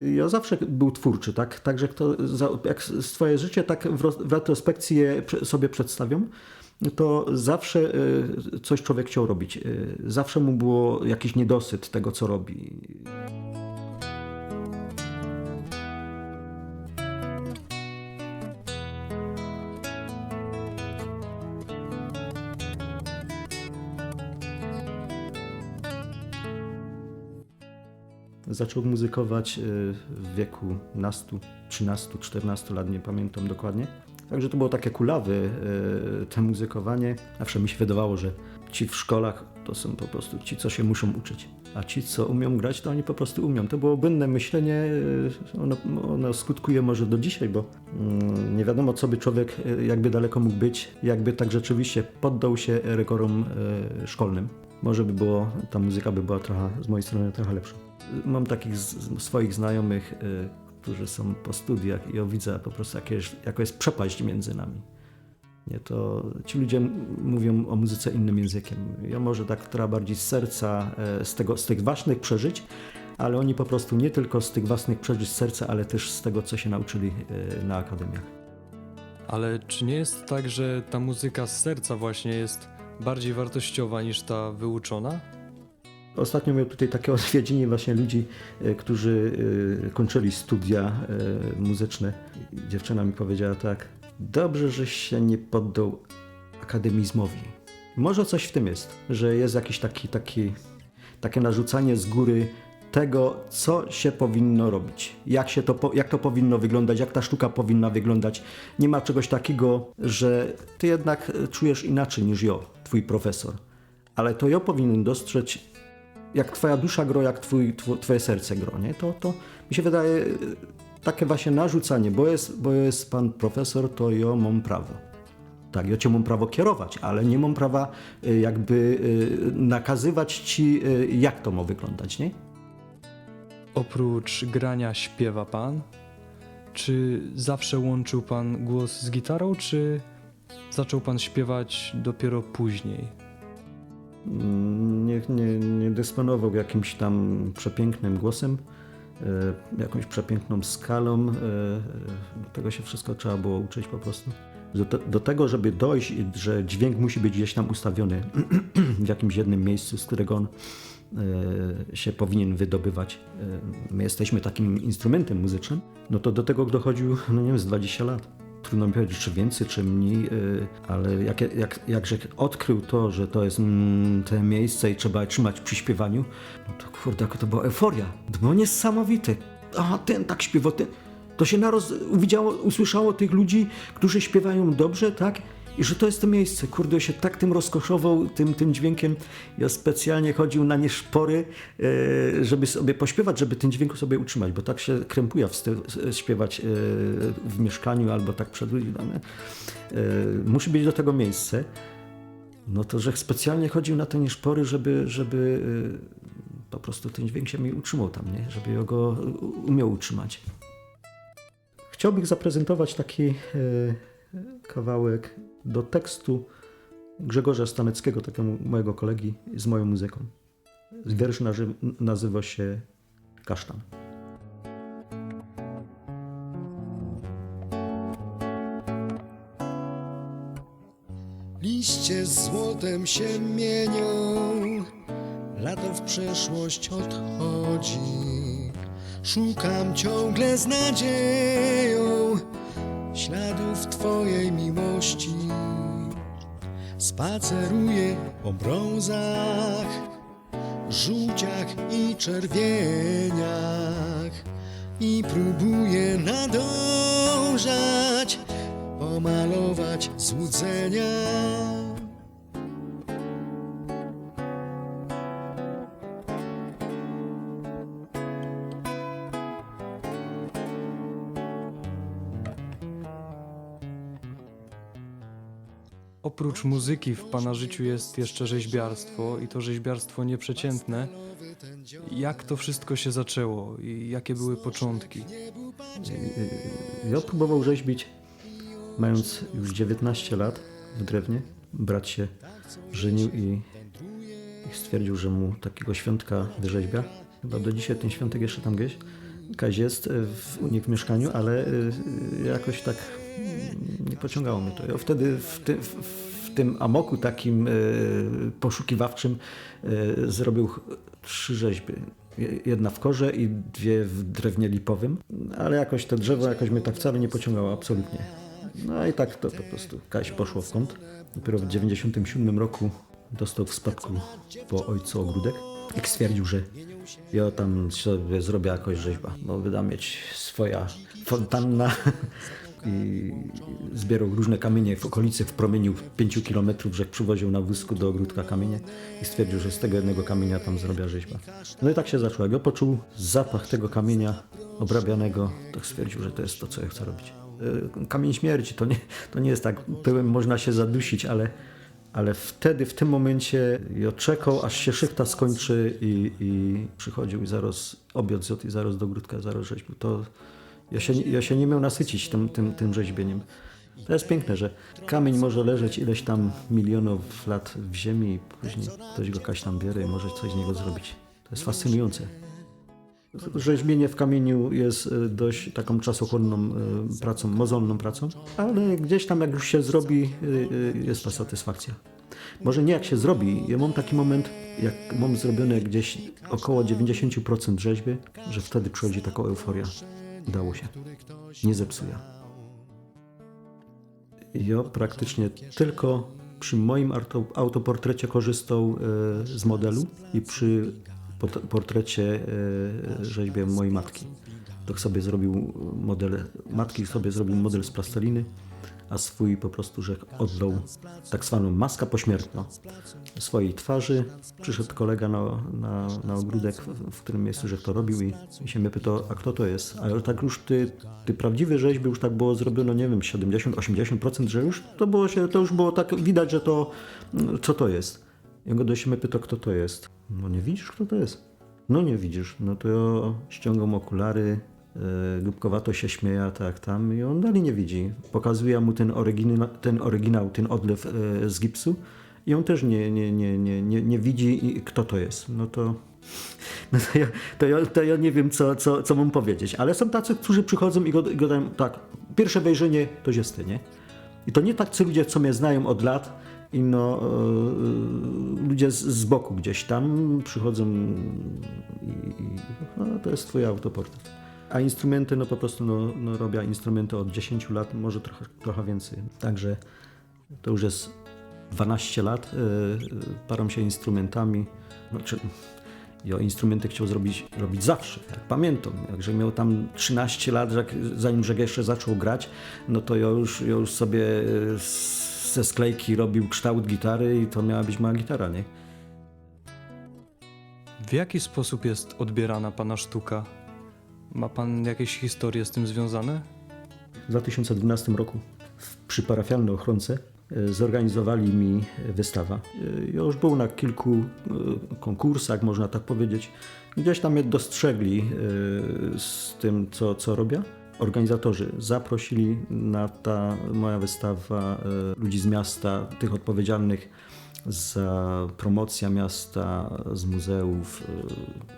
Ja zawsze był twórczy, tak? Także kto, jak swoje życie tak w, ro- w retrospekcji je sobie przedstawiam, to zawsze y, coś człowiek chciał robić. Y, Zawsze mu było jakiś niedosyt tego, co robi. Zaczął muzykować y, w wieku nastu, 13, 14 lat, nie pamiętam dokładnie. Także to było takie kulawy, te muzykowanie. Zawsze mi się wydawało, że ci w szkołach to są po prostu ci, co się muszą uczyć. A ci, co umią grać, to oni po prostu umią. To było błędne myślenie, y, ono, ono skutkuje może do dzisiaj, bo mm, nie wiadomo, co by człowiek, y, jakby daleko mógł być, jakby tak rzeczywiście poddał się rygorom szkolnym. Może by było, ta muzyka by była trochę, z mojej strony trochę lepsza. Mam takich swoich znajomych, y, którzy są po studiach i widzę po prostu jakieś, jaka jest przepaść między nami. Nie, to ci ludzie mówią o muzyce innym językiem. Ja może tak trochę bardziej z serca, e, z, tego, z tych własnych przeżyć, ale oni po prostu nie tylko z tych własnych przeżyć serca, ale też z tego, co się nauczyli e, na akademiach. Ale czy nie jest tak, że ta muzyka z serca właśnie jest bardziej wartościowa niż ta wyuczona? Ostatnio miałem tutaj takie odwiedziny właśnie ludzi, e, którzy e, kończyli studia e, muzyczne. Dziewczyna mi powiedziała tak, dobrze, żeś się nie poddał akademizmowi. Może coś w tym jest, że jest jakiś taki, taki, takie narzucanie z góry tego, co się powinno robić, jak, się to, jak to powinno wyglądać, jak ta sztuka powinna wyglądać. Nie ma czegoś takiego, że ty jednak czujesz inaczej niż ja, twój profesor. Ale to ja powinien dostrzec jak twoja dusza gro, jak twój, two, twoje serce gro, nie? To, to mi się wydaje y, takie właśnie narzucanie, bo jest, bo jest pan profesor, to ja mam prawo. Tak, ja cię mam prawo kierować, ale nie mam prawa y, jakby y, nakazywać ci, jak to ma wyglądać, nie? Oprócz grania śpiewa pan? Czy zawsze łączył pan głos z gitarą, czy zaczął pan śpiewać dopiero później? Nie, nie, nie dysponował jakimś tam przepięknym głosem, e, jakąś przepiękną skalą. e, e, Tego się wszystko trzeba było uczyć po prostu. Do, do tego, żeby dojść, że dźwięk musi być gdzieś tam ustawiony w jakimś jednym miejscu, z którego on się powinien wydobywać. My jesteśmy takim instrumentem muzycznym, no to do tego dochodził, no nie wiem, z 20 lat trudno mi powiedzieć, czy więcej, czy mniej, yy, ale jak, jak, jakże odkrył to, że to jest mm, te miejsce i trzeba trzymać przy śpiewaniu, no to kurde, to była euforia. To było niesamowite. A ten tak śpiewał, ten... To się naroz widziało, usłyszało tych ludzi, którzy śpiewają dobrze, tak? I że to jest to miejsce. Kurde, ja się tak tym rozkoszował, tym, tym dźwiękiem. Ja specjalnie chodził na nie szpory, e, żeby sobie pośpiewać, żeby ten dźwięk sobie utrzymać, bo tak się krępuje wstyd e, śpiewać e, w mieszkaniu albo tak przed ludźmi. no, Musi być do tego miejsce. No to, że specjalnie chodził na te nieszpory, żeby, żeby po prostu ten dźwięk się mi utrzymał tam, nie? Żeby go umiał utrzymać. Chciałbym zaprezentować taki kawałek do tekstu Grzegorza Staneckiego, takiego mojego kolegi, z moją muzyką. Wiersz nazywa się Kasztan. Liście z złotem się mienią, lato w przeszłość odchodzi. Szukam ciągle z nadzieją śladów Twojej miłości. Spaceruję po brązach, żółciach i czerwieniach i próbuję nadążać, pomalować złudzenia. Oprócz muzyki w pana życiu jest jeszcze rzeźbiarstwo i to rzeźbiarstwo nieprzeciętne. Jak to wszystko się zaczęło i jakie były początki? Ja próbował rzeźbić, mając już 19 lat w drewnie. Brat się żenił i, stwierdził, że mu takiego świątka wyrzeźbia. Chyba do dzisiaj ten świątek jeszcze tam gdzieś Kaś jest w, u nich w mieszkaniu, ale e, jakoś tak nie pociągało mnie to. Ja wtedy w, ty, w, w tym amoku takim e, poszukiwawczym e, zrobił trzy rzeźby. Je- Jedna w korze i dwie w drewnie lipowym, ale jakoś to drzewo jakoś mnie tak wcale nie pociągało, absolutnie. No i tak to po prostu Kaś poszło w kąt. Dopiero w 97 roku dostał w spadku po ojcu ogródek. Jak stwierdził, że ja tam sobie zrobię jakoś rzeźba, bo wyda mieć swoja fontanna i zbierał różne kamienie w okolicy, w promieniu 5 kilometrów, że przywoził na wózku do ogródka kamienie i stwierdził, że z tego jednego kamienia tam zrobię rzeźba. No i tak się zaczęło. Jak ja poczuł zapach tego kamienia obrabianego, to stwierdził, że to jest to, co ja chcę robić. Y, Kamień śmierci to nie, to nie jest tak, pyłem można się zadusić, ale, ale wtedy, w tym momencie ja czekał, aż się szychta skończy i, i przychodził i zaraz obiad zjadł i zaraz do ogródka, zaraz rzeźbił. To ja się, ja się nie miał nasycić tym, tym, tym rzeźbieniem. To jest piękne, że kamień może leżeć ileś tam milionów lat w ziemi i później ktoś go kaś tam bierze i może coś z niego zrobić. To jest fascynujące. Rzeźbienie w kamieniu jest y, dość taką czasochłonną y, pracą, mozolną pracą, ale gdzieś tam jak już się zrobi, y, jest ta satysfakcja. Może nie jak się zrobi, ja mam taki moment, jak mam zrobione gdzieś około 90% rzeźby, że wtedy przychodzi taka euforia. Udało się. Nie zepsuje. Ja praktycznie tylko przy moim auto, autoportrecie korzystał e, z modelu i przy portrecie e, rzeźbie mojej matki. To sobie zrobił model, matki sobie zrobił model z plasteliny, a swój po prostu, że oddał tak zwaną maskę pośmiertną swojej twarzy. Przyszedł kolega na, na, na ogródek, w, którym miejscu, że to robił i, i się mnie pytał, a kto to jest? Ale tak już ty, ty prawdziwe rzeźby już tak było zrobione, nie wiem, 70-80%, że już to było się, to już było tak widać, że to, co to jest? Ja go do siebie pytał, kto to jest? No nie widzisz, kto to jest? No nie widzisz. No to ściągam okulary, Dubkowato się śmieje, tak tam i on dalej nie widzi. Pokazuje mu ten, oryginał, ten oryginał, ten odlew e, z gipsu i on też nie, nie, nie, nie, nie, nie widzi, kto to jest. No to, no to, ja, to, ja, to ja nie wiem, co, co, co mam powiedzieć. Ale są tacy, którzy przychodzą i go, i go dają, tak, pierwsze wejrzenie to jest ty, nie? I to nie tacy ludzie, co mnie znają od lat, i no, e, ludzie z, z boku gdzieś tam przychodzą i, i no, to jest twój autoportret. A instrumenty, no po prostu no, no, robię instrumenty od 10 lat, może trochę, trochę więcej. Także to już jest 12 lat, e, e, param się instrumentami. Znaczy, ja instrumenty chciał zrobić, robić zawsze, jak pamiętam. Jakże miał tam 13 lat, jak, zanim Żeg jeszcze zaczął grać, no to ja już, ja już sobie e, ze sklejki robił kształt gitary i to miała być moja gitara, nie? W jaki sposób jest odbierana pana sztuka? Ma pan jakieś historie z tym związane? W 2012 roku przy parafialnej ochronce e, zorganizowali mi wystawę. E, Ja już był na kilku e, konkursach, można tak powiedzieć. Gdzieś tam mnie dostrzegli e, z tym, co, co robię. Organizatorzy zaprosili na ta moja wystawa e, ludzi z miasta, tych odpowiedzialnych za promocję miasta, z muzeów, y,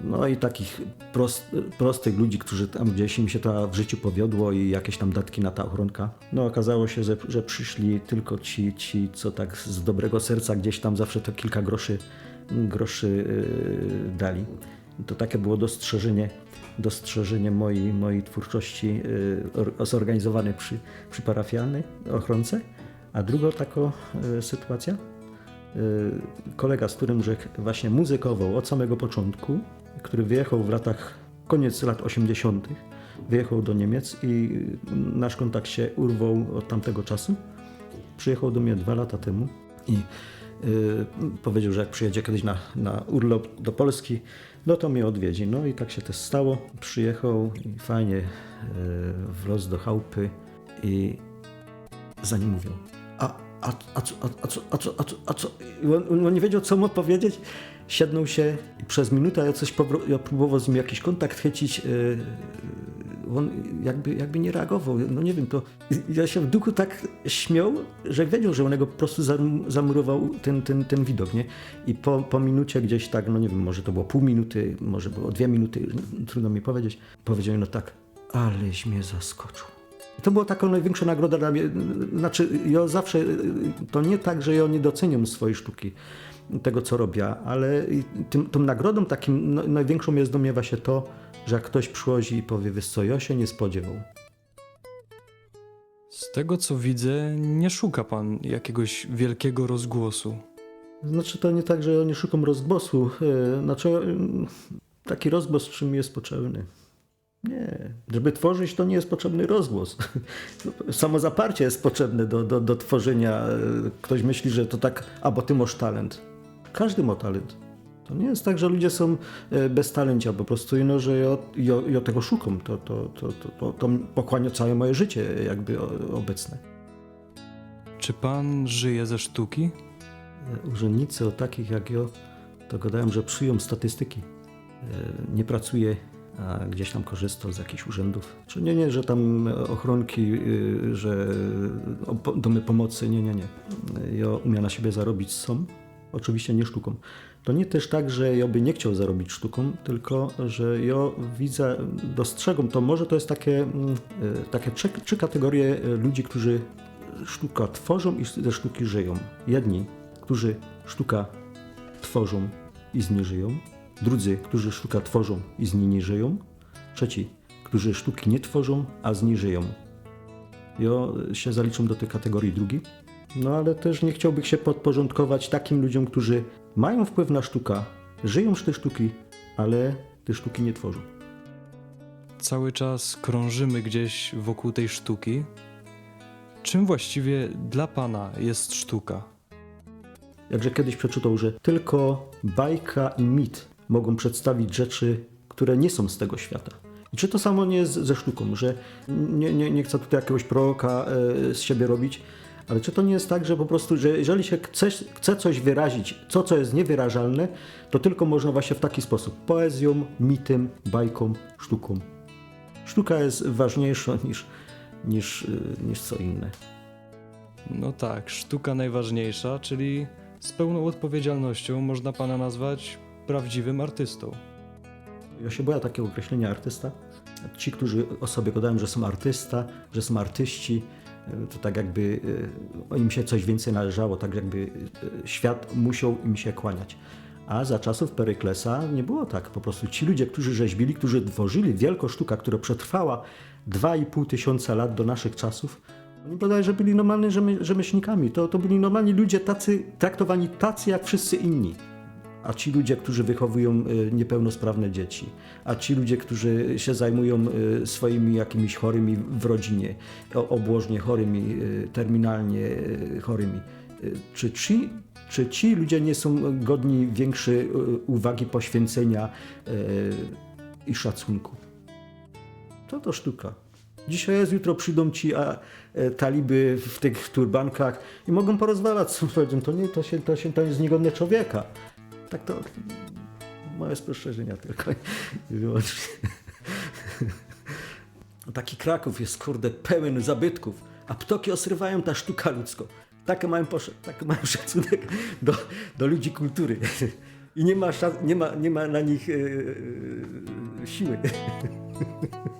no i takich prost, prostych ludzi, którzy tam gdzieś im się to w życiu powiodło i jakieś tam datki na ta ochronka. No okazało się, że, że przyszli tylko ci, ci, co tak z dobrego serca gdzieś tam zawsze to kilka groszy, groszy y, dali. To takie było dostrzeżenie, dostrzeżenie mojej, mojej twórczości y, zorganizowanej przy, przy parafialnej ochronce. A druga taka y, sytuacja, kolega, z którym Rzek właśnie muzykował od samego początku, który wyjechał w latach, koniec lat 80., wyjechał do Niemiec i nasz kontakt się urwał od tamtego czasu. Przyjechał do mnie dwa lata temu i y, powiedział, że jak przyjedzie kiedyś na, na urlop do Polski, no to mnie odwiedzi. No i tak się też stało. Przyjechał i fajnie y, w los do chałupy i za nim mówią, a, co, a, co, a, co, a, co, a co? On, nie wiedział, co mu powiedzieć. Siadnął się i przez minutę ja coś ja próbował z nim jakiś kontakt chwycić. Yy, on jakby, jakby nie reagował. No nie wiem, to ja się w duchu tak śmiał, że wiedział, że on go po prostu zam- zamurował ten, ten, ten widok, nie? I po, po minucie gdzieś tak, no nie wiem, może to było pół minuty, może było dwie minuty, trudno mi powiedzieć, powiedział no tak, aleś mnie zaskoczył. I to była taka największa nagroda dla mnie. Znaczy, ja zawsze, to nie tak, że ja nie doceniam swojej sztuki, tego co robię, ale tym, tą nagrodą takim no, największą jest dla mnie właśnie to, że jak ktoś przychodzi i powie, wiesz co, ja się nie spodziewał. Z tego co widzę, nie szuka pan jakiegoś wielkiego rozgłosu. Znaczy, to nie tak, że ja nie szukam rozgłosu. e, Znaczy, e, taki rozgłos czym jest potrzebny? Nie. Żeby tworzyć, to nie jest potrzebny rozgłos. Samo zaparcie jest potrzebne do, do, do tworzenia. E, Ktoś myśli, że to tak, a bo ty masz talent. Każdy ma talent. To nie jest tak, że ludzie są e, bez talencia, po prostu no, że ja, ja, ja tego szukam. To, to, to, to, to, to pochłania całe moje życie jakby obecne. Czy pan żyje ze sztuki? urzędnicy o takich jak ja, to gadają, że przyją statystyki. E, Nie pracuje, a gdzieś tam korzysta z jakichś urzędów. Czy nie, nie, że tam ochronki, y, że domy pomocy, nie, nie, nie. Ja umiem na siebie zarobić sam, oczywiście nie sztuką. To nie też tak, że ja by nie chciał zarobić sztuką, tylko że ja widzę, dostrzegam to, może to jest takie, mm, y, takie trzy, trzy kategorie y, ludzi, którzy sztuka tworzą i ze sztuki żyją. Jedni, którzy sztuka tworzą i z niej żyją. Drudzy, którzy sztuka tworzą i z niej nie żyją. Trzeci, którzy sztuki nie tworzą, a z niej żyją. Ja się zaliczam do tej kategorii drugiej. No ale też nie chciałbym się podporządkować takim ludziom, którzy mają wpływ na sztukę, żyją z tej sztuki, ale te sztuki nie tworzą. Cały czas krążymy gdzieś wokół tej sztuki. Czym właściwie dla pana jest sztuka? Jakże kiedyś przeczytał, że tylko bajka i mit mogą przedstawić rzeczy, które nie są z tego świata. I czy to samo nie jest ze sztuką, że nie, nie, nie chcę tutaj jakiegoś proroka e, z siebie robić, ale czy to nie jest tak, że po prostu, że jeżeli się chce, chce coś wyrazić, to co jest niewyrażalne, to tylko można właśnie w taki sposób. Poezją, mitem, bajką, sztuką. Sztuka jest ważniejsza niż, niż, e, niż co inne. No tak, sztuka najważniejsza, czyli z pełną odpowiedzialnością można pana nazwać prawdziwym artystą. Ja się boję takiego określenia artysta. Ci, którzy o sobie gadają, że są artysta, że są artyści, e, to tak jakby e, im się coś więcej należało, tak jakby e, świat musiał im się kłaniać. A za czasów Peryklesa nie było tak. Po prostu ci ludzie, którzy rzeźbili, którzy tworzyli wielką sztukę, która przetrwała 2,5 tysiąca lat do naszych czasów, oni bodajże byli normalnymi rzemie- rzemieślnikami. To, to byli normalni ludzie tacy, traktowani tacy jak wszyscy inni a ci ludzie, którzy wychowują y, niepełnosprawne dzieci, a ci ludzie, którzy się zajmują y, swoimi jakimiś chorymi w rodzinie, obłożnie chorymi, y, terminalnie chorymi, czy ci, czy ci ludzie nie są godni większej uwagi, poświęcenia i szacunku? To to sztuka. Dzisiaj jest, jutro przyjdą ci a, e, taliby w tych turbankach i mogą porozwalać. Powiedzą, to nie, to się, to się, to jest niegodne człowieka. Tak to moje spostrzeżenia tylko i wyłącznie. Taki Kraków jest, kurde, pełen zabytków, a ptoki osrywają ta sztuka ludzko. Takie mają, taki mają szacunek do, do ludzi kultury. I nie ma, nie ma, nie ma na nich e, siły.